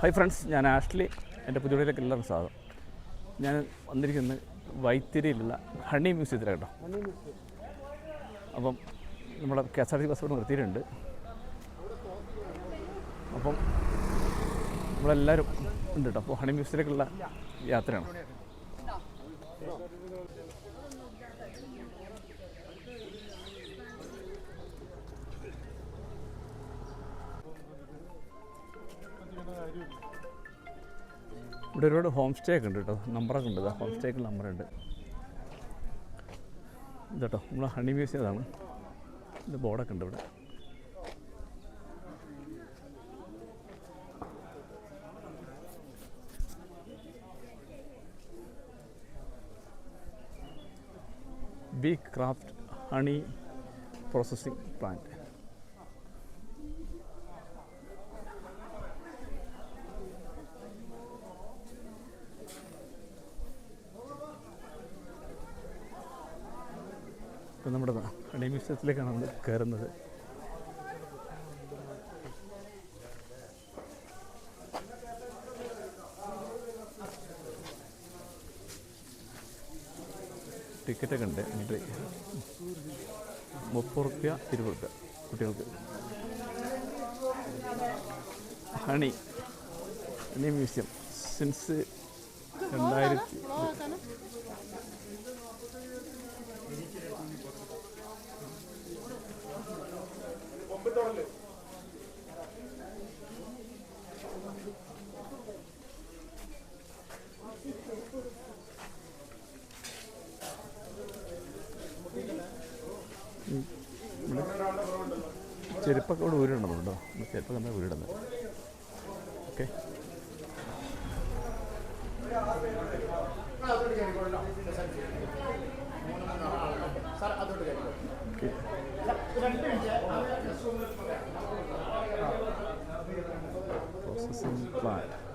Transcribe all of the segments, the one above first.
Hi friends ഞാൻ Ashley. എന്റെ പുതിയയിലേക്ക് എല്ലാവരും സ്വാഗതം ഞാൻ വന്നിരിക്കുന്നത് വൈത്തിരിയിലുള്ള ഹണി മ്യൂസിയത്തിലാണ് കേട്ടോ. അപ്പം നമ്മുടെ K S R T bus ഇവിടെ നിർത്തിയിട്ടുണ്ട്. അപ്പം നമ്മളെല്ലാവരും ഉണ്ട് കേട്ടോ. അപ്പോൾ ഹണി മ്യൂസിയത്തിലേക്കുള്ള യാത്രയാണ്. ഇവിടെ ഒരുപാട് ഹോം സ്റ്റേ ഒക്കെ ഉണ്ട് കേട്ടോ. നമ്പറൊക്കെ ഉണ്ട്. ഹോം സ്റ്റേക്ക് നമ്പറുണ്ട് ഇതട്ടോ നമ്മൾ ഹണി മ്യൂസിയം ഇതാണ്. ഇത് ബോർഡൊക്കെ ഉണ്ട് ഇവിടെ. Bee craft honey processing plant ഇപ്പം നമ്മുടെ ഹണി മ്യൂസിയത്തിലേക്കാണ് നമ്മൾ കയറുന്നത്. ടിക്കറ്റൊക്കെ ഉണ്ട്. എൻട്രി മുപ്പത് റുപ്യ ഇരുപത് റുപ്യ കുട്ടികൾക്ക്. Honey honey museum. സിൻസ് രണ്ടായിരത്തി ചെരുപ്പൊക്കെ ഇവിടെ ഊരിടണമെന്നുണ്ടോ ചെരുപ്പൊക്കെ നമ്മൾ ഊരിടുന്നത് okay. Okay. Processing Processing live.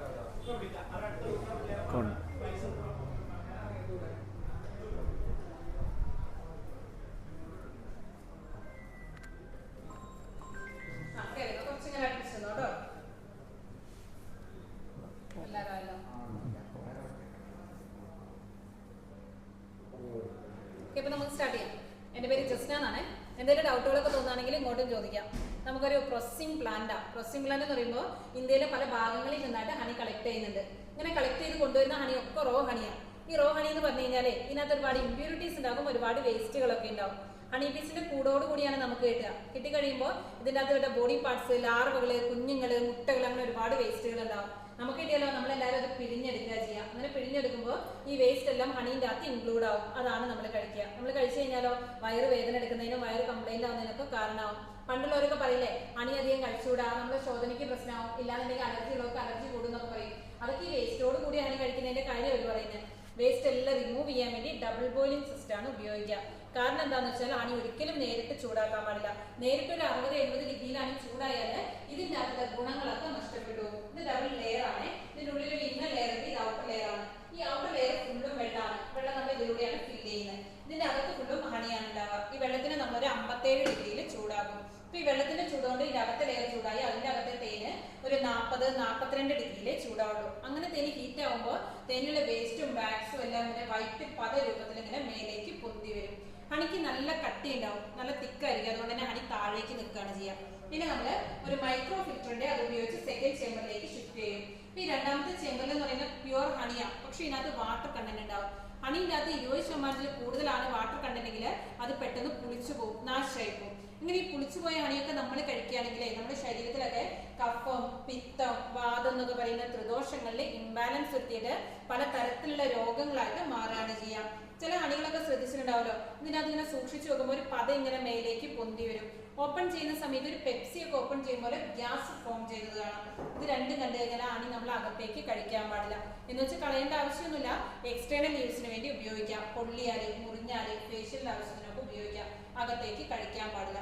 Processing എന്ന് പറയുമ്പോൾ ഇന്ത്യയിലെ പല ഭാഗങ്ങളിൽ നിന്നായിട്ട് ഹണി കളക്ട് ചെയ്യുന്നുണ്ട്. ഇങ്ങനെ കളക്ട് ചെയ്ത് കൊണ്ടുവരുന്ന ഹണി ഒക്കെ റോ ഹണിയാണ് ഈ റോ ഹണി എന്ന് പറഞ്ഞു കഴിഞ്ഞാൽ ഇതിനകത്ത് ഒരുപാട് ഇമ്പ്യൂരിറ്റീസ് ഉണ്ടാകും ഒരുപാട് വേസ്റ്റുകളൊക്കെ ഉണ്ടാവും. ഹണി ബീസിന്റെ കൂടോട് കൂടിയാണ് നമുക്ക് കിട്ടുക. കിട്ടിക്കഴിയുമ്പോൾ ഇതിന്റെ അകത്ത് ബോഡി പാർട്സ് ലാർവകൾ കുഞ്ഞുങ്ങൾ മുട്ടകൾ അങ്ങനെ ഒരുപാട് വേസ്റ്റുകൾ ഉണ്ടാവും. നമുക്ക് കിട്ടിയാലോ? നമ്മളെല്ലാവരും അത് പിഴിഞ്ഞെടുക്കുക ചെയ്യുക അങ്ങനെ പിഴിഞ്ഞെടുക്കുമ്പോൾ ഈ വേസ്റ്റ് എല്ലാം ഹണീന്റെ അകത്ത് ഇൻക്ലൂഡ് ആവും. അതാണ് നമ്മൾ കഴിക്കുക. നമ്മൾ കഴിച്ചു കഴിഞ്ഞാലോ? വയറ് വേദന എടുക്കുന്നതിനും വയറ് കംപ്ലൈന്റ് ആവുന്നതിനൊക്കെ കാരണമാവും പണ്ടുള്ളവരൊക്കെ പറയില്ലേ അണി അധികം കഴിച്ചുകൂടാ നമ്മുടെ ശോധനയ്ക്ക് പ്രശ്നമാവും ഇല്ലാന്നുണ്ടെങ്കിൽ അലർജി ഉള്ളവർക്ക് അലർജി കൂടുന്നൊക്കെ പറയും. അതൊക്കെ ഈ വേസ്റ്റോട് കൂടി അങ്ങനെ കഴിക്കുന്നതിന്റെ കാര്യം അവർ പറയുന്നത് വേസ്റ്റ് എല്ലാം റിമൂവ് ചെയ്യാൻ വേണ്ടി ഡബിൾ ബോയിലിംഗ് സിസ്റ്റം ആണ് ഉപയോഗിക്കുക. കാരണം എന്താണെന്ന് വെച്ചാൽ അണി ഒരിക്കലും നേരിട്ട് ചൂടാക്കാൻ പാടില്ല. നേരിട്ട് ഒരു അറുപത് എഴുപത് ഡിഗ്രിയിലാണ് ചൂടായാൽ ഇതിന്റെ അകത്തെ ഗുണങ്ങളൊക്കെ നഷ്ടപ്പെട്ടു. ഇത് ഡബിൾ ലെയർ ആണ്. ഇതിന്റെ ഉള്ളിൽ ഒരു ഇന്നർ ലെയർ ഇത് ഔട്ടർ ലെയർ ആണ്. ഈ ഔട്ടർ ലെയർ ഫുള്ളും വെള്ളമാണ് വെള്ളം നമ്മൾ ഇതിലൂടെയാണ് ഫിൽ ചെയ്യുന്നത്. ഇതിന്റെ അകത്ത് ഫുള്ളും ഹണിയാണ് ഉണ്ടാവുക. ഈ വെള്ളത്തിന് നമ്മൾ ഒരു അമ്പത്തേഴ് ഡിഗ്രിയിൽ ചൂടാകും അപ്പൊ ഈ വെള്ളത്തിന്റെ ചൂടുകൊണ്ട് ഇതിന്റെ അകത്തെ ലെയർ ചൂടായി അതിന്റെ അകത്തെ തേന് ഒരു നാൽപ്പത് നാൽപ്പത്തിരണ്ട് ഡിഗ്രിയിലെ ചൂടാവുള്ളൂ. അങ്ങനെ തേന് ഹീറ്റ് ആവുമ്പോൾ തേനിലെ വേസ്റ്റും ബാക്സും എല്ലാം ഇങ്ങനെ വൈറ്റ് പത രൂപത്തിൽ ഇങ്ങനെ മേലേക്ക് പൊന്തി വരും. ഹണിക്ക് നല്ല കട്ടി ഉണ്ടാവും നല്ല തിക്കായിരിക്കും. അതുകൊണ്ട് തന്നെ ഹണി താഴേക്ക് നിൽക്കുകയാണ് ചെയ്യുക പിന്നെ നമ്മൾ ഒരു മൈക്രോ ഫിൽറ്ററിന്റെ അത് ഉപയോഗിച്ച് സെക്കൻഡ് ചേമ്പറിലേക്ക് ഷിഫ്റ്റ് ചെയ്യും. ഈ രണ്ടാമത്തെ ചേമ്പറിൽ എന്ന് പറയുന്നത് പ്യുവർ ഹണിയാണ് പക്ഷെ ഇതിനകത്ത് വാട്ടർ കണ്ടന്റ് ഉണ്ടാവും. ഹണിന്റെ അകത്ത് ഇരുപത് ശതമാനത്തിൽ കൂടുതലാണ് വാട്ടർ കണ്ടെങ്കിൽ അത് പെട്ടെന്ന് പുളിച്ചു പോകും നാശമായി പോകും ഇങ്ങനെ ഈ പുളിച്ചു പോയ ഹണിയൊക്കെ നമ്മൾ കഴിക്കുകയാണെങ്കിൽ നമ്മുടെ ശരീരത്തിലൊക്കെ കഫം പിത്തം വാദം എന്നൊക്കെ പറയുന്ന ത്രിദോഷങ്ങളിൽ ഇംബാലൻസ് എത്തിയിട്ട് പല തരത്തിലുള്ള രോഗങ്ങളായിട്ട് മാറുകയാണ് ചെയ്യാം ചില അണികളൊക്കെ ശ്രദ്ധിച്ചിട്ടുണ്ടാവല്ലോ ഇതിനകത്ത് ഇങ്ങനെ സൂക്ഷിച്ചു നോക്കുമ്പോൾ ഒരു പത ഇങ്ങനെ മേലേക്ക് പൊന്തി വരും. ഓപ്പൺ ചെയ്യുന്ന സമയത്ത് ഒരു പെപ്സി ഒക്കെ ഓപ്പൺ ചെയ്യുമ്പോൾ ഗ്യാസ് ഫോം ചെയ്തത് കാണാം. ഇത് രണ്ടും കണ്ടു കഴിഞ്ഞാൽ ആണി നമ്മൾ അകത്തേക്ക് കഴിക്കാൻ പാടില്ല. എന്ന് വെച്ചാൽ കളയേണ്ട ആവശ്യമൊന്നുമില്ല. എക്സ്റ്റേണൽ യൂസിന് വേണ്ടി ഉപയോഗിക്കാം. പൊള്ളിയാൽ മുറിഞ്ഞാൽ ഫേഷ്യൽ ആവശ്യത്തിനൊക്കെ ഉപയോഗിക്കാം. അകത്തേക്ക് കഴിക്കാൻ പാടില്ല.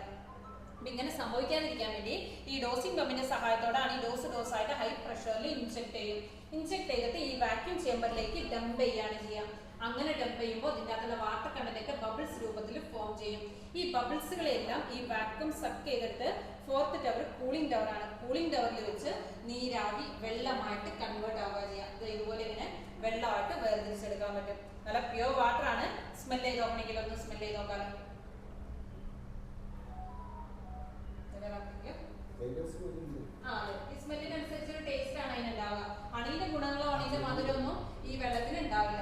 അപ്പൊ ഇങ്ങനെ സംഭവിക്കാതിരിക്കാൻ വേണ്ടി ഈ ഡോസിംഗ് പമ്പിന്റെ സഹായത്തോടാണ് ഈ ഡോസ് ഡോസ് ആയിട്ട് ഹൈ പ്രഷറിൽ ഇൻജെക്ട് ചെയ്യും. ഇൻജെക്ട് ചെയ്തിട്ട് ഈ വാക്യൂം ചേമ്പറിലേക്ക് ഡംപ് ചെയ്യാണ് ചെയ്യുക. അങ്ങനെ ഡംപ് ചെയ്യുമ്പോൾ ഇതിന്റെ അകത്തുള്ള വാട്ടർ കണ്ടന്റൊക്കെ ബബിൾസ് രൂപത്തിൽ ഫോം ചെയ്യും. ഈ ബബിൾസുകളെല്ലാം ഈ വാക്വം സക്ക് ചെയ്തിട്ട് ഫോർത്ത് ടവർ കൂളിംഗ് ടവർ ആണ്. കൂളിംഗ് ടവറിൽ വെച്ച് നീരാവി വെള്ളമായിട്ട് കൺവേർട്ട് ആവുക ചെയ്യുക ഇതുപോലെ ഇങ്ങനെ വെള്ളമായിട്ട് വേർതിരിച്ചെടുക്കാൻ പറ്റും. നല്ല പ്യുവർ വാട്ടർ ആണ്. സ്മെൽ ചെയ്ത് നോക്കണമെങ്കിൽ ഒന്ന് സ്മെൽ ചെയ്ത്. ഈ സ്മെല്ലിനനുസരിച്ച് ഒരു ടേസ്റ്റ് ആണ് അതിനുണ്ടാവുക. അണീന്റെ ഗുണങ്ങളോ അണീന്റെ മധുരമൊന്നും ഈ വെള്ളത്തിന് ഉണ്ടാവില്ല.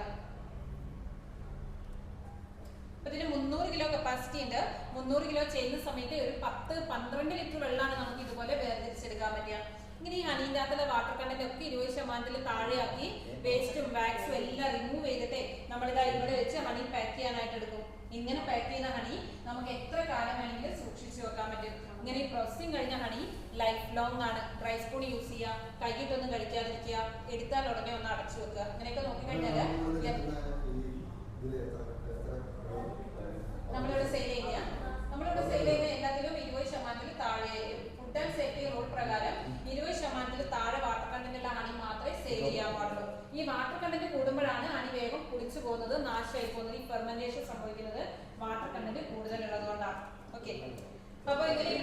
അപ്പൊ ഇതിന് മുന്നൂറ് കിലോ കപ്പാസിറ്റി ഉണ്ട് മുന്നൂറ് കിലോ ചെയ്യുന്ന സമയത്ത് ഒരു പത്ത് പന്ത്രണ്ട് ലിറ്റർ വെള്ളമാണ് നമുക്ക് ഇതുപോലെ വേർതിരിച്ചെടുക്കാൻ പറ്റുക ഇങ്ങനെ ഈ അകത്തുള്ള വാട്ടർ കണ്ടന്റ് ഒക്കെ ഇരുപത് ശതമാനത്തിൽ താഴെയാക്കി വേസ്റ്റും വാക്സും എല്ലാം റിമൂവ് ചെയ്തിട്ട് നമ്മളിതാ ഇവിടെ വെച്ച് ഹണി പാക്ക് ചെയ്യാനായിട്ട് എടുക്കും ഇങ്ങനെ പാക്ക് ചെയ്യുന്ന ഹണി നമുക്ക് എത്ര കാലം വേണമെങ്കിലും സൂക്ഷിച്ചു വെക്കാൻ പറ്റും ഇങ്ങനെ ഈ പ്രോസസ്സിങ് കഴിഞ്ഞ ഹണി ലൈഫ് ലോങ് ആണ് ഡ്രൈ സ്പൂൺ യൂസ് ചെയ്യുക കൈയിട്ടൊന്നും കഴിക്കാതിരിക്കുക എടുത്താൽ ഉടനെ ഒന്ന് അടച്ചു വെക്കുക ഇങ്ങനെയൊക്കെ നോക്കിക്കഴിഞ്ഞാൽ നമ്മളിവിടെ സെയിൽ ചെയ്യുക നമ്മളിവിടെ സെയിൽ ചെയ്യുന്ന എല്ലാത്തിലും ഇരുപത് ശതമാനത്തിൽ താഴെ ഫുഡ് ആൻഡ് സേഫ്റ്റി റൂൾ പ്രകാരം ഇരുപത് ശതമാനത്തിൽ താഴെ വാട്ടർ കണ്ടന്റ് ഉള്ള ഹണി മാത്രമേ സെയിൽ ചെയ്യാൻ പാടുള്ളൂ. ഈ വാട്ടർ കണ്ടന്റ് കൂടുമ്പോഴാണ് അണി വേഗം കുടിച്ചു പോകുന്നത് നാശമായി പോകുന്നത് ഈ പെർമനേഷൻ സംഭവിക്കുന്നത് വാട്ടർ കണ്ടന്റ് കൂടുതലുള്ളതുകൊണ്ടാണ് ഓക്കെ അപ്പൊ ഇങ്ങനെ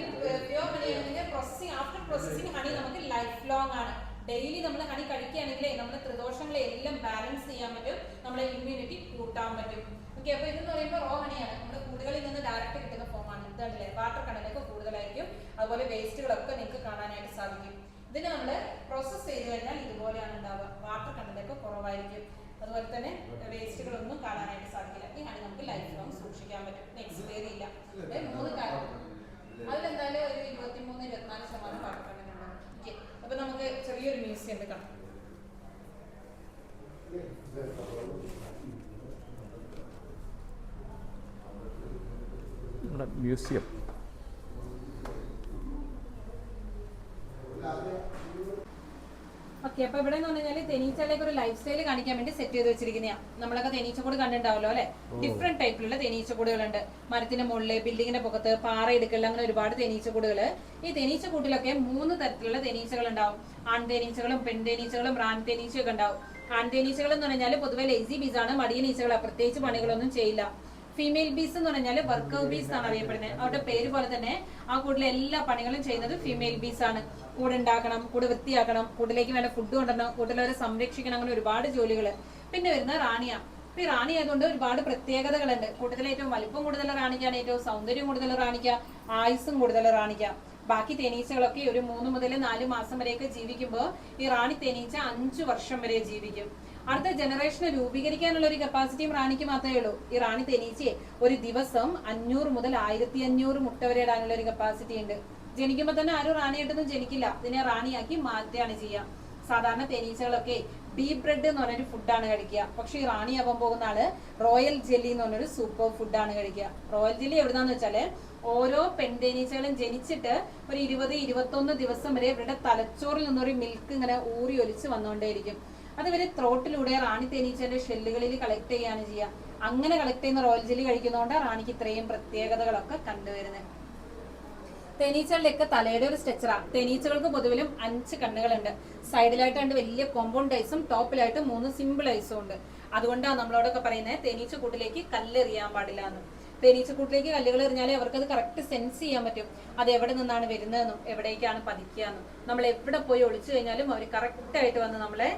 pure honey processing after processing honey നമുക്ക് ലൈഫ് ലോങ് ആണ്. ഡെയിലി നമ്മൾ ഹണി കഴിക്കുകയാണെങ്കിൽ നമ്മുടെ ത്രിദോഷങ്ങളെ എല്ലാം ബാലൻസ് ചെയ്യാൻ പറ്റും. നമ്മുടെ ഇമ്മ്യൂണിറ്റി കൂട്ടാൻ പറ്റും. ഓക്കെ അപ്പൊ ഇതെന്ന് പറയുമ്പോൾ റോ ഹണിയാണ് നമ്മുടെ കൂടുകളിൽ നിന്ന് ഡയറക്റ്റ് കിട്ടുന്ന ഫോമാണ് ഇതല്ലേ വാട്ടർ കണ്ടന്റൊക്കെ കൂടുതലായിരിക്കും. അതുപോലെ വേസ്റ്റുകളൊക്കെ നിങ്ങൾക്ക് കാണാനായിട്ട് സാധിക്കും. ഇതിന് നമ്മൾ പ്രോസസ്സ് ചെയ്ത് കഴിഞ്ഞാൽ ഇതുപോലെയാണ് ഉണ്ടാവുക. വാട്ടർ കണ്ടന്റൊക്കെ കുറവായിരിക്കും. അതുപോലെ തന്നെ വേസ്റ്റുകളൊന്നും കാണാനായിട്ട് സാധിക്കില്ല. ഹണി നമുക്ക് ലൈഫ് ലോങ് സൂക്ഷിക്കാൻ പറ്റും. എക്സ്പയറി ഇല്ല. മൂന്ന് കാര്യം അതിലെന്തായാലും ഒരു ഇരുപത്തിമൂന്ന് ഇരുപത്തിനാല് ശതമാനം വാട്ടർ കണ്ടന്റ് ഉണ്ടാവും. ഓക്കെ അപ്പൊ നമുക്ക് ചെറിയൊരു മ്യൂസിയം കാണാം നമ്മുടെ മ്യൂസിയം. ഓക്കെ അപ്പൊ ഇവിടെ എന്ന് പറഞ്ഞാൽ തേനീച്ചയിലേക്ക് ഒരു ലൈഫ് സ്റ്റൈൽ കാണിക്കാൻ വേണ്ടി സെറ്റ് ചെയ്ത് വെച്ചിരിക്കുന്നതാണ് നമ്മളൊക്കെ തേനീച്ചക്കൂട് കണ്ടിട്ടുണ്ടാവല്ലോ അല്ലെ? ഡിഫറെന്റ് ടൈപ്പിലുള്ള തേനീച്ചക്കൂടുകളുണ്ട്. മരത്തിന്റെ മുകളിൽ ബിൽഡിങ്ങിന്റെ പുറത്ത് പാറ എടുക്കൽ അങ്ങനെ ഒരുപാട് തേനീച്ചക്കൂടുകൾ ഈ തേനീച്ചക്കൂട്ടിലൊക്കെ മൂന്ന് തരത്തിലുള്ള തേനീച്ചകൾ ഉണ്ടാവും ആൺ തേനീച്ചകളും പെൺ തേനീച്ചകളും റാൻ തേനീച്ചയൊക്കെ ഉണ്ടാവും. ആൺ തേനീച്ചകൾ എന്ന് പറഞ്ഞാൽ പൊതുവെ ലേസി ബീസ് ആണ്. മടിയ നീച്ചകളാണ് പ്രത്യേകിച്ച് പണികളൊന്നും ചെയ്യില്ല. ഫീമെയിൽ ബീസ് എന്ന് പറഞ്ഞാൽ വർക്ക് ബീസ് ആണ് അറിയപ്പെടുന്നത്. അവരുടെ പേര് പോലെ തന്നെ ആ കൂടുതൽ എല്ലാ പണികളും ചെയ്യുന്നത് ഫീമെയിൽ ബീസ് ആണ്. കൂട് ഉണ്ടാക്കണം കൂട് വൃത്തിയാക്കണം കൂട്ടിലേക്ക് വേണ്ട ഫുഡ് കൊണ്ടുവരണം കൂട്ടിലവരെ സംരക്ഷിക്കണം അങ്ങനെ ഒരുപാട് ജോലികൾ പിന്നെ വരുന്ന റാണിയ. ഈ റാണി ആയതുകൊണ്ട് ഒരുപാട് പ്രത്യേകതകളുണ്ട്. കൂട്ടത്തിൽ ഏറ്റവും വലിപ്പം കൂടുതൽ റാണിക്കാണ് ഏറ്റവും സൗന്ദര്യം കൂടുതൽ റാണിക്ക ആയുസ്സും കൂടുതൽ റാണിക്ക. ബാക്കി തേനീച്ചകളൊക്കെ ഒരു മൂന്ന് മുതൽ നാല് മാസം വരെയൊക്കെ ജീവിക്കുമ്പോൾ ഈ റാണി തേനീച്ച അഞ്ചു വർഷം വരെ ജീവിക്കും. അടുത്ത ജനറേഷനെ രൂപീകരിക്കാനുള്ള ഒരു കപ്പാസിറ്റിയും റാണിക്ക് മാത്രമേ ഉള്ളൂ. ഈ റാണി തേനീച്ചയെ ഒരു ദിവസം അഞ്ഞൂറ് മുതൽ ആയിരത്തി അഞ്ഞൂറ് മുട്ട വരെ ഇടാനുള്ള ഒരു കപ്പാസിറ്റി ഉണ്ട്. ജനിക്കുമ്പോൾ തന്നെ ആരും റാണിയായിട്ടൊന്നും ജനിക്കില്ല. ഇതിനെ റാണിയാക്കി മാറ്റുകയാണ് ചെയ്യുക സാധാരണ തേനീച്ചകളൊക്കെ ബീ ബ്രെഡ് എന്ന് പറഞ്ഞൊരു ഫുഡാണ് കഴിക്കുക. പക്ഷേ ഈ റാണിയാവാൻ പോകുന്ന ആൾ റോയൽ ജെല്ലി എന്ന് പറഞ്ഞൊരു സൂപ്പർ ഫുഡാണ് കഴിക്കുക. റോയൽ ജെല്ലി എവിടുന്നാന്ന് വെച്ചാൽ ഓരോ പെൺതേനീച്ചകളും ജനിച്ചിട്ട് ഒരു ഇരുപത് ഇരുപത്തൊന്ന് ദിവസം വരെ ഇവരുടെ തലച്ചോറിൽ നിന്നൊരു മിൽക്ക് ഇങ്ങനെ ഊറി ഒലിച്ച് വന്നുകൊണ്ടേയിരിക്കും. അത് ഇവർ ത്രോട്ടിലൂടെ റാണി തേനീച്ചന്റെ ഷെല്ലുകളിൽ കളക്ട് ചെയ്യാണ് ചെയ്യുക അങ്ങനെ കളക്ട് ചെയ്യുന്ന റോയൽ ജെല്ലി കഴിക്കുന്നതുകൊണ്ട് റാണിക്ക് ഇത്രയും പ്രത്യേകതകളൊക്കെ കണ്ടുവരുന്നത് തേനീച്ചകളുടെയൊക്കെ തലയുടെ ഒരു സ്ട്രക്ചറാ തേനീച്ചകൾക്ക് പൊതുവിലും അഞ്ച് കണ്ണുകളുണ്ട്. സൈഡിലായിട്ട് രണ്ട് വലിയ കോമ്പൗണ്ട് ഐസും ടോപ്പിലായിട്ട് മൂന്ന് സിമ്പിൾ ഐസും ഉണ്ട്. അതുകൊണ്ടാണ് നമ്മളോടൊക്കെ പറയുന്നത് തേനീച്ച കൂട്ടിലേക്ക് കല്ലെറിയാൻ പാടില്ല എന്ന്. തേനീച്ച കൂട്ടിലേക്ക് കല്ലുകൾ എറിഞ്ഞാലേ അവർക്ക് അത് കറക്റ്റ് സെൻസ് ചെയ്യാൻ പറ്റും. അത് എവിടെ നിന്നാണ് വരുന്നതെന്നും എവിടേക്കാണ് പതിക്കുക എന്നും. നമ്മൾ എവിടെ പോയി ഒളിച്ചു കഴിഞ്ഞാലും അവർ കറക്റ്റ് ആയിട്ട് വന്ന് നമ്മളെ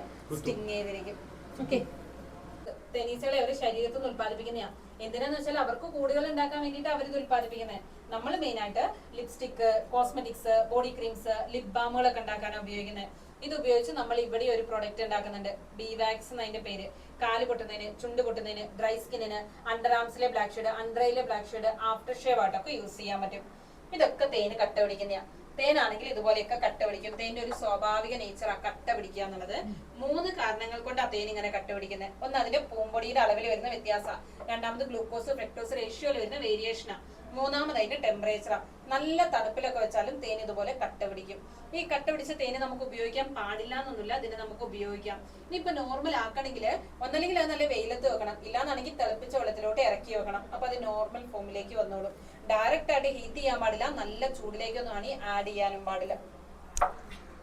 തേനീച്ചകളെ അവർ ശരീരത്തിൽ നിന്ന് ഉത്പാദിപ്പിക്കുന്നതാണ് എന്തിനാന്ന് വെച്ചാൽ അവർക്ക് കൂടുകൾ ഉണ്ടാക്കാൻ വേണ്ടിയിട്ട് അവർ ഇത് ഉത്പാദിപ്പിക്കുന്നത് നമ്മൾ മെയിൻ ആയിട്ട് lipstick cosmetics body creams lip ബാമുകളൊക്കെ ഉണ്ടാക്കാനാണ് ഉപയോഗിക്കുന്നത് ഇത് ഉപയോഗിച്ച് നമ്മൾ ഇവിടെ ഒരു പ്രൊഡക്റ്റ് ഉണ്ടാക്കുന്നുണ്ട്. ബി വാക്സ് എന്നതിന്റെ പേര്. കാൽ പൊട്ടുന്നതിന് ചുണ്ട് പൊട്ടുന്നതിന് ഡ്രൈ സ്കിന്നിന് അണ്ടർ ആംസിലെ ബ്ലാക്ക് ഷെയ്ഡ് അണ്ടറയിലെ ബ്ലാക്ക് ഷെയ്ഡ് ആഫ്റ്റർ ഷേവ് ആയിട്ടൊക്കെ യൂസ് ചെയ്യാൻ പറ്റും. ഇതൊക്കെ തേന് കട്ട പിടിക്കുന്നതാണ് തേനാണെങ്കിൽ ഇതുപോലെയൊക്കെ കട്ട പിടിക്കും. തേന്റെ ഒരു സ്വാഭാവിക നേച്ചർ ആ കട്ട പിടിക്കുക എന്നുള്ളത്. മൂന്ന് കാരണങ്ങൾ കൊണ്ട് ആ തേൻ ഇങ്ങനെ കട്ട പിടിക്കുന്നത് ഒന്ന് അതിന്റെ പൂമ്പൊടിയുടെ അളവിൽ വരുന്ന വ്യത്യാസം. രണ്ടാമത് ഗ്ലൂക്കോസ് ഫ്രക്ടോസ് റേഷ്യോയിൽ വരുന്ന വേരിയേഷനാണ് മൂന്നാമത് ടെമ്പറേച്ചറാണ് ടെമ്പറേച്ചറാ നല്ല തണുപ്പിലൊക്കെ വെച്ചാലും തേൻ ഇതുപോലെ കട്ട പിടിക്കും. ഈ കട്ട പിടിച്ച തേന് നമുക്ക് ഉപയോഗിക്കാൻ പാടില്ല എന്നൊന്നുമില്ല ഇതിനെ നമുക്ക് ഉപയോഗിക്കാം. ഇനിയിപ്പോ നോർമൽ ആക്കണമെങ്കിൽ ഒന്നല്ലെങ്കിൽ അത് നല്ല വെയിലത്ത് വെക്കണം. ഇല്ലാന്നാണെങ്കിൽ തിളപ്പിച്ച വെള്ളത്തിലോട്ട് ഇറക്കി വെക്കണം. അപ്പൊ അത് നോർമൽ ഫോമിലേക്ക് വന്നോളും. ഡയറക്റ്റ് ആയിട്ട് ഹീറ്റ് ചെയ്യാൻ പാടില്ല നല്ല ചൂടിലേക്കൊന്നും ആണ് ആഡ് ചെയ്യാനും പാടില്ല.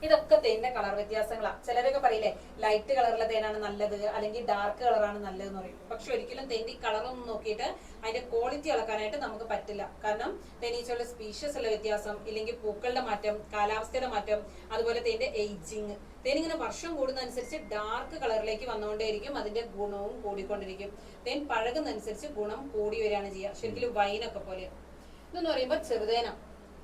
ഇതൊക്കെ തേനിന്റെ കളർ വ്യത്യാസങ്ങളാണ് ചിലരൊക്കെ പറയില്ലേ ലൈറ്റ് കളറുള്ള തേനാണ് നല്ലത് അല്ലെങ്കിൽ ഡാർക്ക് കളറാണ് നല്ലത് എന്ന് പറയും. പക്ഷെ ഒരിക്കലും തേന്റെ കളറൊന്നും നോക്കിയിട്ട് അതിന്റെ ക്വാളിറ്റി അളക്കാനായിട്ട് നമുക്ക് പറ്റില്ല. കാരണം തേനീച്ചകളുടെ സ്പീഷ്യസ് ഉള്ള വ്യത്യാസം ഇല്ലെങ്കിൽ പൂക്കളുടെ മാറ്റം കാലാവസ്ഥയുടെ മാറ്റം അതുപോലെ തേന്റെ ഏജിങ് തേനിങ്ങനെ വർഷം കൂടുന്നതനുസരിച്ച് ഡാർക്ക് കളറിലേക്ക് വന്നുകൊണ്ടേയിരിക്കും അതിന്റെ ഗുണവും കൂടിക്കൊണ്ടിരിക്കും. തേൻ പഴകുന്നതനുസരിച്ച് ഗുണം കൂടി വരികയാണ് ചെയ്യുക. ശരിക്കും വൈനൊക്കെ പോലെ. ഇതെന്ന് പറയുമ്പോൾ ചെറുതേന.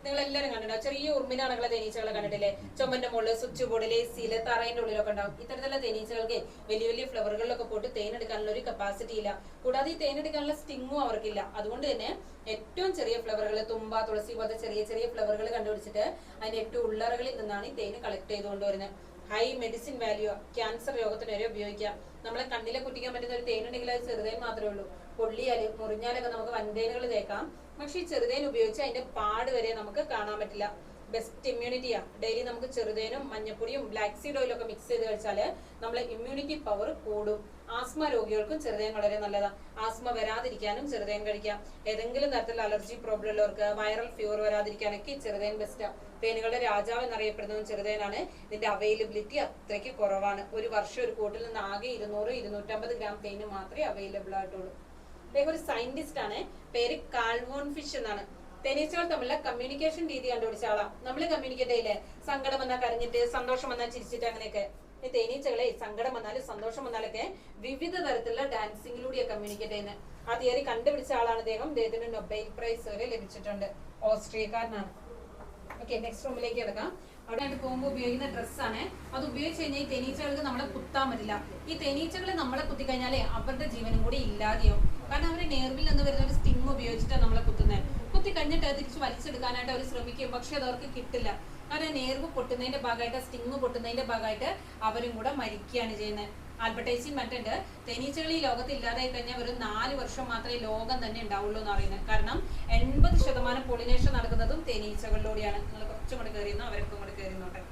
നിങ്ങൾ എല്ലാവരും കണ്ടിട്ടുണ്ടോ? ചെറിയ ഉറുമിനാണുള്ള തേനീച്ചകളെ കണ്ടിട്ടില്ലേ? ചുമന്റെ മുകളിൽ സ്വിച്ച് ബോർഡിൽ സീല താറേന്റെ ഉള്ളിലൊക്കെ ഉണ്ടാവും. ഇത്തരത്തിലുള്ള തേനീച്ചകൾക്ക് വലിയ വലിയ ഫ്ലവറുകളിലൊക്കെ പോയിട്ട് തേനെടുക്കാനുള്ള ഒരു കപ്പാസിറ്റി ഇല്ല. കൂടാതെ ഈ തേനെടുക്കാനുള്ള സ്റ്റിങ്ങും അവർക്കില്ല. അതുകൊണ്ട് തന്നെ ഏറ്റവും ചെറിയ ഫ്ലവറുകൾ തുമ്പ തുളസി പോലത്തെ ചെറിയ ചെറിയ ഫ്ലവറുകൾ കണ്ടുപിടിച്ചിട്ട് അതിന്റെ ഏറ്റവും ഉള്ളറകളിൽ നിന്നാണ് ഈ തേന് കളക്ട് ചെയ്തുകൊണ്ട് വരുന്നത്. ഹൈ മെഡിസിൻ വാല്യൂ ക്യാൻസർ രോഗത്തിന് വരെ ഉപയോഗിക്കാം നമ്മളെ കണ്ണിലെ കുട്ടിക്കാൻ പറ്റുന്ന ഒരു തേനുണ്ടെങ്കിൽ അത് ചെറുതേൻ മാത്രമേ ഉള്ളൂ. പൊള്ളിയാലും മുറിഞ്ഞാലൊക്കെ നമുക്ക് വൻതേനുകൾ തേക്കാം. പക്ഷെ ഈ ചെറുതേൻ ഉപയോഗിച്ച് അതിന്റെ പാട് വരെ നമുക്ക് കാണാൻ പറ്റില്ല. ബെസ്റ്റ് ഇമ്മ്യൂണിറ്റിയാ ഡെയിലി നമുക്ക് ചെറുതേനും മഞ്ഞപ്പൊടിയും ബ്ലാക്ക് സീഡ് ഓയിലും ഒക്കെ മിക്സ് ചെയ്ത് കഴിച്ചാൽ നമ്മളെ ഇമ്മ്യൂണിറ്റി പവർ കൂടും. ആസ്മ രോഗികൾക്കും ചെറുതേൻ വളരെ നല്ലതാണ് ആസ്മ വരാതിരിക്കാനും ചെറുതേൻ കഴിക്കാം. ഏതെങ്കിലും തരത്തിലുള്ള അലർജി പ്രോബ്ലം ഉള്ളവർക്ക് വൈറൽ ഫീവർ വരാതിരിക്കാനൊക്കെ ചെറുതേൻ ബെസ്റ്റാ തേനുകളുടെ രാജാവ് എന്നറിയപ്പെടുന്നതും ചെറുതേനാണ്. ഇതിന്റെ അവൈലബിലിറ്റി അത്രയ്ക്ക് കുറവാണ്. ഒരു വർഷം ഒരു കൂട്ടിൽ നിന്ന് ആകെ ഇരുന്നൂറ് ഇരുന്നൂറ്റമ്പത് ഗ്രാം തേന് മാത്രമേ അവൈലബിൾ ആയിട്ടുള്ളൂ. അദ്ദേഹം ഒരു സയന്റിസ്റ്റ് ആണ്. പേര് കാൾവോൺ ഫിഷ് എന്നാണ്. തേനീച്ചകൾ തമ്മിലുള്ള കമ്മ്യൂണിക്കേഷൻ രീതി കണ്ടുപിടിച്ച ആളാ. നമ്മൾ കമ്മ്യൂണിക്കേറ്റ് ചെയ്യില്ലേ? സങ്കടം വന്നാൽ കരഞ്ഞിട്ട് സന്തോഷം വന്നാൽ ചിരിച്ചിട്ട് അങ്ങനെയൊക്കെ. ഈ തേനീച്ചകളെ സങ്കടം വന്നാലും സന്തോഷം വന്നാലൊക്കെ വിവിധ തരത്തിലുള്ള ഡാൻസിങ്ങിലൂടെയാണ് കമ്മ്യൂണിക്കേറ്റ് ചെയ്യുന്നത് ആ തിയറി കണ്ടുപിടിച്ച ആളാണ് അദ്ദേഹം. അദ്ദേഹത്തിന് നൊബൈൽ പ്രൈസ് വരെ ലഭിച്ചിട്ടുണ്ട്. ഓസ്ട്രിയക്കാരനാണ്. ഓക്കെ നെക്സ്റ്റ് റൂമിലേക്ക് കിടക്കാം. അവിടെ ആയിട്ട് പോകുമ്പോൾ ഉപയോഗിക്കുന്ന ഡ്രസ്സാണ് അത് ഉപയോഗിച്ച് കഴിഞ്ഞാൽ ഈ തേനീച്ചകൾക്ക് നമ്മളെ കുത്താൻ പറ്റില്ല. ഈ തേനീച്ചകൾ നമ്മളെ കുത്തി കഴിഞ്ഞാലേ അവരുടെ ജീവനും കൂടി ഇല്ലാതെയാവും. കാരണം അവർ നേർവിൽ നിന്ന് വരുന്ന ഒരു സ്റ്റിങ് ഉപയോഗിച്ചിട്ടാണ് നമ്മളെ കുത്തുന്നത് കുത്തി കഴിഞ്ഞിട്ട് തിരിച്ച് വലിച്ചെടുക്കാനായിട്ട് അവർ ശ്രമിക്കും. പക്ഷെ അത് അവർക്ക് കിട്ടില്ല. കാരണം നേർവ് പൊട്ടുന്നതിന്റെ ഭാഗമായിട്ട് സ്റ്റിങ് പൊട്ടുന്നതിന്റെ ഭാഗമായിട്ട് അവരും കൂടെ മരിക്കുകയാണ് ചെയ്യുന്നത് ആൽബർട്ടൈസിൻ മറ്റുണ്ട്. തേനീച്ചകൾ ഈ ലോകത്ത് ഇല്ലാതായി കഴിഞ്ഞാൽ വെറും നാല് വർഷം മാത്രമേ ലോകം തന്നെ ഉണ്ടാവുള്ളൂ എന്ന് പറയുന്നത്. കാരണം എൺപത് ശതമാനം പൊളിനേഷൻ നടക്കുന്നതും തേനീച്ചകളിലൂടെയാണ്. നിങ്ങൾ കുറച്ചും കൂടെ കയറിയുന്നു അവരൊക്കെ കൂടെ കയറിയുന്നോട്ടെ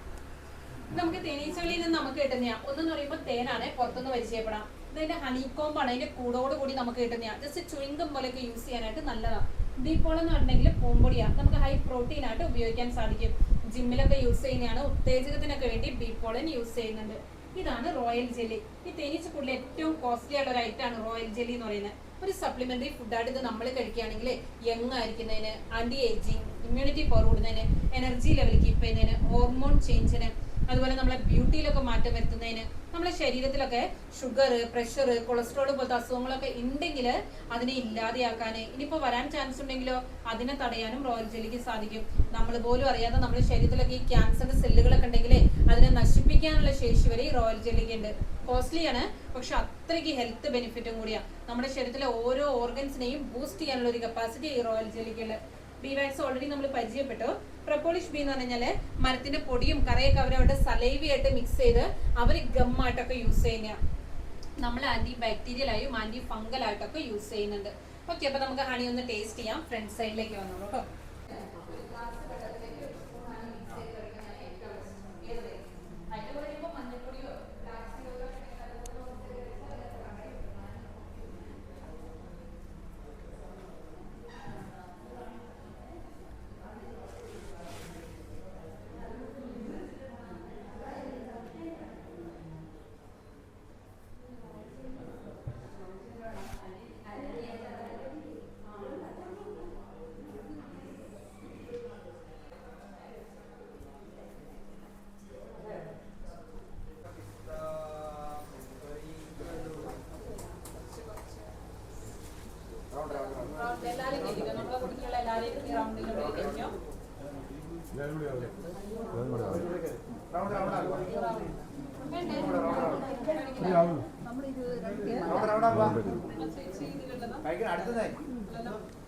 നമുക്ക് തേനീച്ചകളിൽ നിന്ന് നമുക്ക് കിട്ടുന്ന ഒന്നെന്ന് പറയുമ്പോൾ തേനാണ്. പുറത്തുനിന്ന് പരിചയപ്പെടാം. ഇതിന്റെ ഹണിക്കോമ്പാണ് അതിന്റെ കൂടോട് കൂടി നമുക്ക് കിട്ടുന്ന ജസ്റ്റ് ചുയിങ്കം പോലെയൊക്കെ യൂസ് ചെയ്യാനായിട്ട് നല്ലതാണ് ദീപോളം എന്ന് പറഞ്ഞിട്ടുണ്ടെങ്കിൽ പൂമ്പൊടിയാണ് നമുക്ക് ഹൈ പ്രോട്ടീൻ ആയിട്ട് ഉപയോഗിക്കാൻ സാധിക്കും. ജിമ്മിലൊക്കെ യൂസ് ചെയ്യുന്നതാണ്. ഉത്തേജകത്തിനൊക്കെ വേണ്ടി ബീപ്പോളൻ യൂസ് ചെയ്യുന്നുണ്ട്. ഇതാണ് റോയൽ ജെല്ലി. ഈ തേനീച്ചക്കുള്ളിൽ ഏറ്റവും കോസ്റ്റ്ലി ആയിട്ടുള്ള ഒരു ഐറ്റം ആണ് റോയൽ ജെല്ലി എന്ന് പറയുന്നത്. ഒരു സപ്ലിമെന്ററി ഫുഡായിട്ട് ഇത് നമ്മൾ കഴിക്കുകയാണെങ്കിൽ യങ് ആയിരിക്കുന്നതിന് ആന്റി ഏജിങ് ഇമ്മ്യൂണിറ്റി പവർ കൂടുന്നതിന് എനർജി ലെവൽ കീപ്പ് ചെയ്യുന്നതിന് ഹോർമോൺ ചേഞ്ചിന് അതുപോലെ നമ്മളെ ബ്യൂട്ടിയിലൊക്കെ മാറ്റം വരുത്തുന്നതിന് നമ്മളെ ശരീരത്തിലൊക്കെ ഷുഗർ പ്രഷർ കൊളസ്ട്രോൾ പോലത്തെ അസുഖങ്ങളൊക്കെ ഉണ്ടെങ്കിൽ അതിനെ ഇല്ലാതെയാക്കാൻ ഇനിയിപ്പോൾ വരാൻ ചാൻസ് ഉണ്ടെങ്കിലോ അതിനെ തടയാനും റോയൽ ജെല്ലിക്ക് സാധിക്കും. നമ്മൾ പോലും അറിയാതെ നമ്മുടെ ശരീരത്തിലൊക്കെ ഈ ക്യാൻസറിന്റെ സെല്ലുകളൊക്കെ ഉണ്ടെങ്കിൽ അതിനെ നശിപ്പിക്കാനുള്ള ശേഷി വരെ ഈ റോയൽ ജെല്ലിക്ക് ഉണ്ട് കോസ്റ്റ്ലി ആണ് പക്ഷെ അത്രയ്ക്ക് ഹെൽത്ത് ബെനിഫിറ്റും കൂടിയാണ് നമ്മുടെ ശരീരത്തിലെ ഓരോ ഓർഗൻസിനെയും ബൂസ്റ്റ് ചെയ്യാനുള്ള ഒരു കപ്പാസിറ്റി ഈ റോയൽ ജെല്ലിക്കുണ്ട് ബി വാക്സ് ഓൾറെഡി നമ്മൾ പരിചയപ്പെട്ടു. പ്രപ്പോളിഷ് ബി എന്ന് പറഞ്ഞാൽ മരത്തിന്റെ പൊടിയും കറയൊക്കെ അവരവരുടെ സലൈവിയായിട്ട് മിക്സ് ചെയ്ത് അവർ ഗമ്മായിട്ടൊക്കെ യൂസ് ചെയ്യുന്ന നമ്മൾ ആന്റി ബാക്ടീരിയൽ ആയും ആന്റി ഫംഗൽ ആയിട്ടൊക്കെ യൂസ് ചെയ്യുന്നുണ്ട്. ഓക്കെ അപ്പൊ നമുക്ക് ഹണി ഒന്ന് ടേസ്റ്റ് ചെയ്യാം. ഫ്രണ്ട് സൈഡിലേക്ക് വന്നോളൂ കേട്ടോ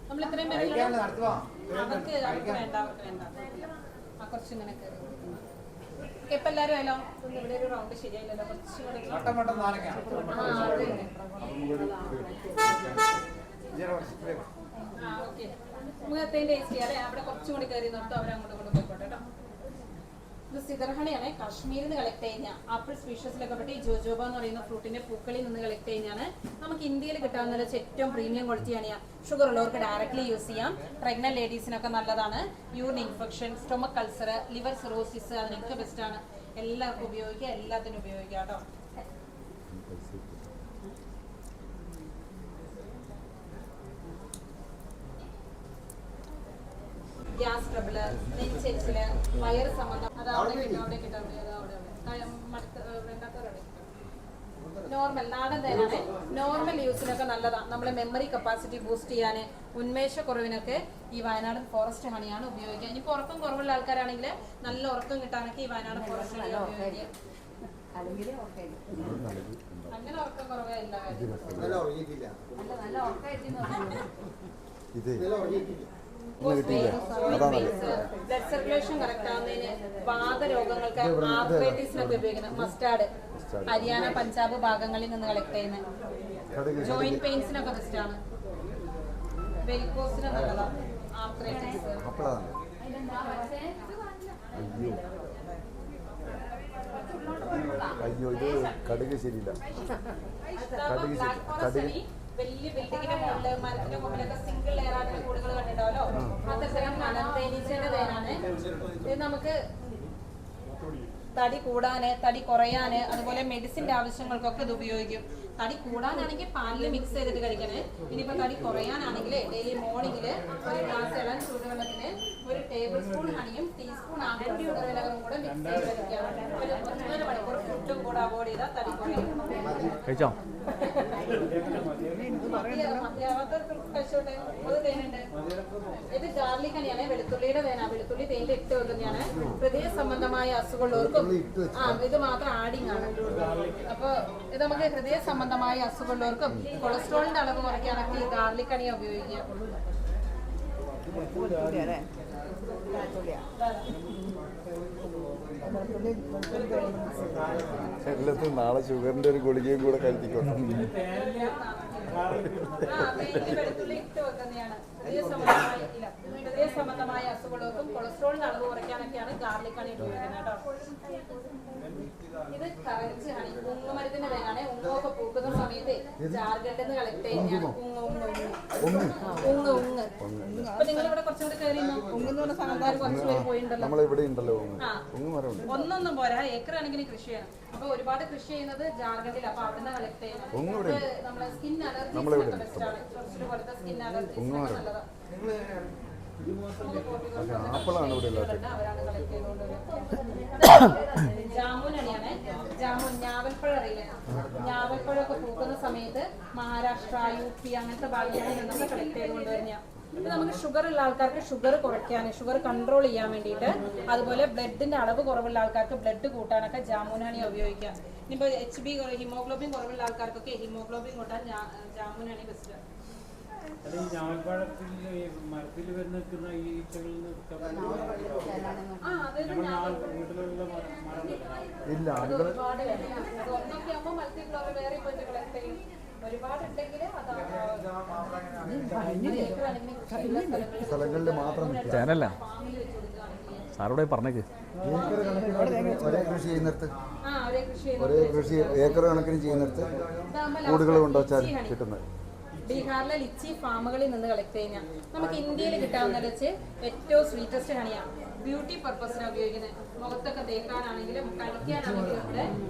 നമ്മൾ ഇത്രയും പേരുള്ള അവർക്ക് അവർക്ക് വേണ്ട അവർക്ക് വേണ്ട ആ കുറച്ച് ഇങ്ങനെ കയറി ഇപ്പൊ എല്ലാരും ആയാലോ ഒന്ന് ഇവിടെ ഒരു റൗണ്ട് ശരിയായില്ലല്ലോ കുറച്ചും കൂടെ ആ അത് അല്ലേ അവിടെ സിദർഹണിയാണ് കാശ്മീരിൽ നിന്ന് കളക്ട് ചെയ്യുന്ന ആപ്പിൾ സ്പീഷ്യസിലൊക്കെ പെട്ട് ഈ ജോജോബ എന്ന് പറയുന്ന ഫ്രൂട്ടിന്റെ പൂക്കളിൽ നിന്ന് കളക്ട് ചെയ്യുന്നതാണ്. നമുക്ക് ഇന്ത്യയിൽ കിട്ടാവുന്ന ഏറ്റവും പ്രീമിയം ക്വാളിറ്റിയാണ് ഷുഗർ ഉള്ളവർക്ക് ഡയറക്റ്റ്ലി യൂസ് ചെയ്യാം. പ്രഗ്നന്റ് ലേഡീസിനൊക്കെ നല്ലതാണ്. Urine infection stomach ulcer liver cirrhosis അതിനൊക്കെ ബെസ്റ്റ് ആണ്. എല്ലാവർക്കും ഉപയോഗിക്കുക എല്ലാത്തിനും ഉപയോഗിക്കാം കേട്ടോ. ഗ്യാസ് ട്രബിൾ നെഞ്ചെരിച്ചിൽ വയറ് സംബന്ധം അത് അവിടെ കിട്ടും അവിടെ കിട്ടും അവിടെ അത് അവിടെ. അവിടെ മടുത്ത് വേണ്ടാത്തവരവിടെ നോർമൽ നാടൻ തേനാണ്. നോർമൽ യൂസിനൊക്കെ നല്ലതാണ് നമ്മളെ മെമ്മറി കപ്പാസിറ്റി ബൂസ്റ്റ് ചെയ്യാൻ ഉന്മേഷക്കുറവിനൊക്കെ ഈ വയനാടൻ ഫോറസ്റ്റ് ഹണിയാണ് ഉപയോഗിക്കുക. ഇനി ഉറക്കം കുറവുള്ള ആൾക്കാരാണെങ്കിൽ നല്ല ഉറക്കം കിട്ടാനൊക്കെ ഈ വയനാടൻ ഫോറസ്റ്റ് ഹണി ഉപയോഗിക്കുക. അല്ലെങ്കിൽ ഓക്കെ അങ്ങനെ ഉറക്കം കുറവില്ല ഇത്. ഇന്ന് കിട്ടിയില്ല. ബ്ലഡ് സർക്കുലേഷൻ കറക്റ്റ് ആവുന്നതിന് വാതരോഗങ്ങൾക്ക് ആർത്രൈറ്റിസിനൊക്കെ ഉപയോഗിക്കുന്നത് മസ്റ്റാർഡ് ഹരിയാന പഞ്ചാബ് ഭാഗങ്ങളിൽ നിന്ന് കളക്ട് ചെയ്യുന്നത് കടുക് ജോയിന്റ് പെയിൻസിനൊക്കെ ബെസ്റ്റ് ആണ്. വെരിക്കോസിന് നല്ലതാണ് ആർത്രൈറ്റിസ് അയ്യോ. അയ്യോ ഇത് കടുക് ശരിയില്ല. കടുക് കടുക് വലിയ ബിൽഡിങ്ങിന്റെ മുകളിൽ മരത്തിന്റെ മുകളിലൊക്കെ സിംഗിൾ ലെയർ ആയിട്ടുള്ള കൂടുകൾ കണ്ടിട്ടുണ്ടല്ലോ അത്തരം മലം തേനീച്ചയുടെ തേനാണ് ഇത് നമുക്ക് തടി കൂടാന് തടി കുറയാന് അതുപോലെ മെഡിസിന്റെ ആവശ്യങ്ങൾക്കൊക്കെ ഇത് ഉപയോഗിക്കും. തടി കൂടാനാണെങ്കിൽ പാലിൽ മിക്സ് ചെയ്തിട്ട് കഴിക്കണേ. ഇനിയിപ്പോ തടി കുറയാനാണെങ്കിൽ ഡെയിലി മോർണിംഗിൽ ഒരു ഗ്ലാസ് ഇളം ചൂടുവെള്ളത്തിന് ഒരു ടേബിൾ സ്പൂൺ ഹണിയും ടീസ്പൂൺ വിലകളും കൂടെ മിക്സ് ചെയ്ത് കഴിക്കാം. ഒരു ഒന്നര മണിക്കൂർ ഫുഡും കൂടെ അവോയ്ഡ് ചെയ്താൽ തടി കുറയും. കഴിച്ചോ? ഇത് ഗാർലിക് തന്നെയാണ് വെളുത്തുള്ളിയുടെ തേന. വെളുത്തുള്ളി തേനിൽ ഇട്ട് വെക്കുന്നതാണ്. ഹൃദയ സംബന്ധമായ അസുഖമുള്ളവർക്കും ആ ഇത് മാത്രം ആഡിങ് ആണ്. അപ്പൊ ഇത് നമുക്ക് ഹൃദയ സംബന്ധമായ അസുഖമുള്ളവർക്കും കൊളസ്ട്രോളിന്റെ അളവ് കുറയ്ക്കാനൊക്കെ ഈ ഗാർലിക് അണിയ ഉപയോഗിക്കാം. അല്ലേ എല്ലാത്തിനും നാളെ ഷുഗറിന്റെ ഒരു ഗുളികയും കൂടെ വെക്കുന്നതാണ്. ഹൃദയ അളവ് കുറയ്ക്കാനൊക്കെയാണ് ഗാർലിക് ആണ് കേട്ടോ. ഇത് കറച്ച് ആണ് ഉങ്ങുമരത്തിന്റെ തേനാണ് ഉങ്ങൊക്കെ പൂക്കുന്ന സമയത്ത് ജാർഖണ്ഡിൽ നിന്ന് കളക്ട് ചെയ്യുന്നതാണ് ഉങ്ങ് ഉങ്ങ് ഉങ്ങ്. അപ്പൊ നിങ്ങൾ ഇവിടെ കുറച്ചും കൂടി കയറി ഉങ്ങുന്ന സ്ഥലത്താർ കുറച്ച് പേര് പോയിട്ടുണ്ടല്ലോ നമ്മളിവിടെ ഉണ്ടല്ലോ ഒന്നൊന്നും പോരാ. ഏക്കർ ആണെങ്കിൽ കൃഷി ചെയ്യണം. അപ്പൊ ഒരുപാട് കൃഷി ചെയ്യുന്നത് ജാർഖണ്ഡിൽ അപ്പൊ അവിടെ കളക്ട് ചെയ്യുന്നത് നമ്മളെ സ്കിൻ അലർജി പോലത്തെ സ്കിൻ അലർജി നല്ലതാണ് ആപ്പിളാണ് ഇവിടെ ഇല്ലാത്തത് ജാമുൻ പൂക്കുന്ന സമയത്ത് മഹാരാഷ്ട്ര യു പി അങ്ങനത്തെ ഭാഗങ്ങളിൽ നിന്നൊക്കെ നമുക്ക് ഷുഗർ ഉള്ള ആൾക്കാർക്ക് ഷുഗർ കുറയ്ക്കാൻ ഷുഗർ കൺട്രോൾ ചെയ്യാൻ വേണ്ടിയിട്ട് അതുപോലെ ബ്ലഡിന്റെ അളവ് കുറവുള്ള ആൾക്കാർക്ക് ബ്ലഡ് കൂട്ടാനൊക്കെ ജാമുനാണി ഉപയോഗിക്കാം. ഇനിയിപ്പോൾ എച്ച് ബി ഹിമോഗ്ലോബിൻ കുറവുള്ള ആൾക്കാർക്കൊക്കെ ഹിമോഗ്ലോബിൻ കൂട്ടാൻ ജാമുനാണി ബെസ്റ്റ് ഇല്ല ആളുകൾ സ്ഥലങ്ങളിൽ മാത്രം ചേനല്ല സാറോടെ പറഞ്ഞേക്ക്. ഏക്കർ കണക്കിന് ഒരേ കൃഷി ചെയ്യുന്നിടത്ത്. ആ ഒരേ കൃഷി ഒരേ കൃഷി ഏക്കർ കണക്കിന് ചെയ്യുന്നിടത്ത് കൂടുകൾ കൊണ്ടുവച്ചാൽ കിട്ടുന്നത്. ബീഹാറിലെ ലിച്ചി ഫാമുകളിൽ നിന്ന് കളക്ട് ചെയ്യുന്ന നമുക്ക് ഇന്ത്യയിൽ കിട്ടാവുന്ന വെച്ച് ഏറ്റവും സ്വീറ്റസ്റ്റ് ഹണിയാണ് ബ്യൂട്ടി പർപ്പസിനാണ് ഉപയോഗിക്കുന്നത്. മുഖത്തൊക്കെ തേക്കാനാണെങ്കിലും കളിക്കാനാണെങ്കിലും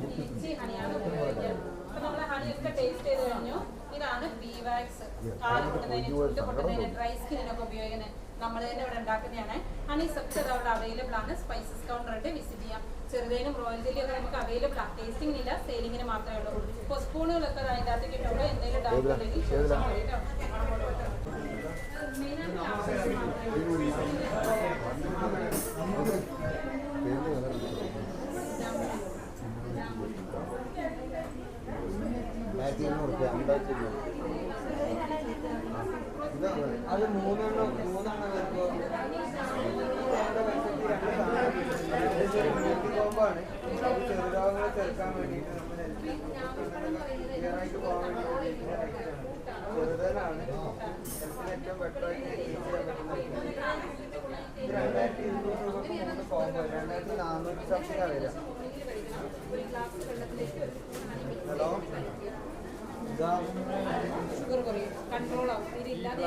ഈ ലിച്ചി ഹണിയാണ് ഉപയോഗിക്കുക അപ്പൊ നമ്മൾ ഹണിയൊക്കെ ടേസ്റ്റ് ചെയ്ത് കഴിഞ്ഞു. ഇതാണ് ബീ വാക്സ് കാൽ പൊട്ടുന്നതിന് ചുണ്ട് പൊട്ടുന്നതിന് ഡ്രൈ സ്കിന്നിനൊക്കെ ഉപയോഗിക്കുന്നത്. നമ്മൾ തന്നെ ഇവിടെ ഉണ്ടാക്കുന്നതാണ്. ഹണി സബ്സ് അവിടെ അവൈലബിൾ ആണ്. സ്പൈസസ് കൗണ്ടർ വിസിറ്റ് ചെയ്യാം. ചെറുതേനും റോയൽ ജെല്ലിയും ഒക്കെ നമുക്ക് അവൈലബിൾ ആണ് ടേസ്റ്റിംഗ് ഇല്ല സെയിലിങ്ങിന് മാത്രമേ ഉള്ളൂ. ഇപ്പോൾ സ്പൂണുകളൊക്കെ അതിന്റെ അകത്ത് കിട്ടുള്ളൂ എന്തെങ്കിലും ഡൗട്ട് ഉണ്ടെങ്കിൽ ചോദിച്ചാൽ മതി കേട്ടോ. മെയിനായിട്ട് ആവശ്യം മാത്രമേ ആയിരത്തി ഇരുന്നൂറ് റുപ്യ രണ്ടായിരത്തി ഇരുന്നൂറ് അത് മൂന്നെണ്ണം മൂന്നെണ്ണം വരുമ്പോൾ കോമ്പാണ് ചെറുരോഗങ്ങൾ ചെറുക്കാൻ വേണ്ടിയിട്ട് നമ്മൾ ക്ലിയറായിട്ട് പോകാൻ വേണ്ടി ചെറുതനാണ് ഹെൽത്തിന് ഏറ്റവും ബെറ്റർ ആയിട്ട് ചികിത്സ ചെയ്യാൻ പറ്റുന്നത് ഇത് രണ്ടായിരത്തി ഇരുന്നൂറ് രൂപ മൂന്ന് കോമ്പോ രണ്ടായിരത്തി നാനൂറ്റി സംതിങ് അറിയില്ല ഹലോ കൺട്രോൾ ആവും ഇതില്ലാതെ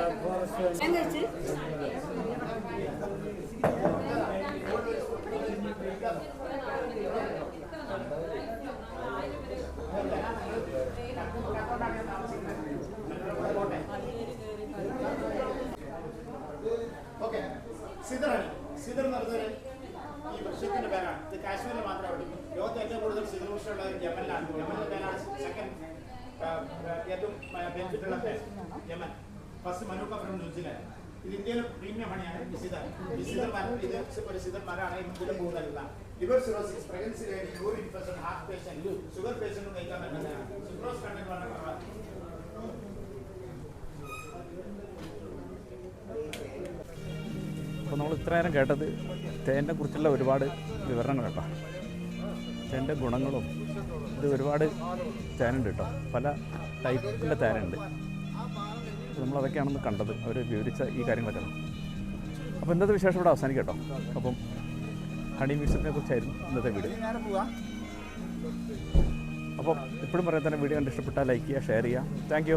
സിദറാണ് സിദർ എന്ന് പറഞ്ഞൊരു ഈ വൃക്ഷത്തിന്റെ പേരാണ്. ഇത് കാശ്മീരിൽ മാത്രമേ ഉള്ളൂ. ലോകത്ത് ഏറ്റവും കൂടുതൽ സിദർ വൃക്ഷമുള്ള ഒരു യമനിലാണ്. യമനിലെ പേരാണ് സെക്കൻഡ് ഏറ്റവും ബെനിഫിറ്റ് ഉള്ള പേര്. Yemen. First manuka from New Zealand. ഇത് ഇന്ത്യയിലെ പ്രീമിയം ഹണിയാണ്. വിസിതർ വിസിതർ മരം ഇത് ഒരു സിദർ മരമാണ് ഇന്ത്യയിലെ കൂടുതലാണ് liver cirrhosis pregnancy urine infection heart patient sugar പേഷ്യന്റും കഴിക്കാൻ പറ്റുന്നതാണ് സുക്രോസ് കണ്ടന്റ് വളരെ കുറവാണ് അപ്പോൾ നമ്മൾ ഇത്ര നേരം കേട്ടത് തേനെ കുറിച്ചുള്ള ഒരുപാട് വിവരണങ്ങൾ കേട്ടോ തേന്റെ ഗുണങ്ങളും ഇത് ഒരുപാട് തേനുണ്ട് കേട്ടോ. പല ടൈപ്പിന്റെ തേനുണ്ട്. നമ്മളതൊക്കെയാണെന്ന് കണ്ടത് അവർ വിവരിച്ച ഈ കാര്യങ്ങളൊക്കെ. അപ്പോൾ ഇന്നത്തെ വിശേഷം ഇവിടെ അവസാനിക്കും കേട്ടോ അപ്പം ഹണി മ്യൂസിയത്തിനെ കുറിച്ചായിരുന്നു ഇന്നത്തെ വീഡിയോ. അപ്പോൾ ഇപ്പോഴും പറയാൻ തന്നെ വീഡിയോ കണ്ട് ഇഷ്ടപ്പെട്ടാൽ ലൈക്ക് ചെയ്യുക ഷെയർ ചെയ്യുക. താങ്ക്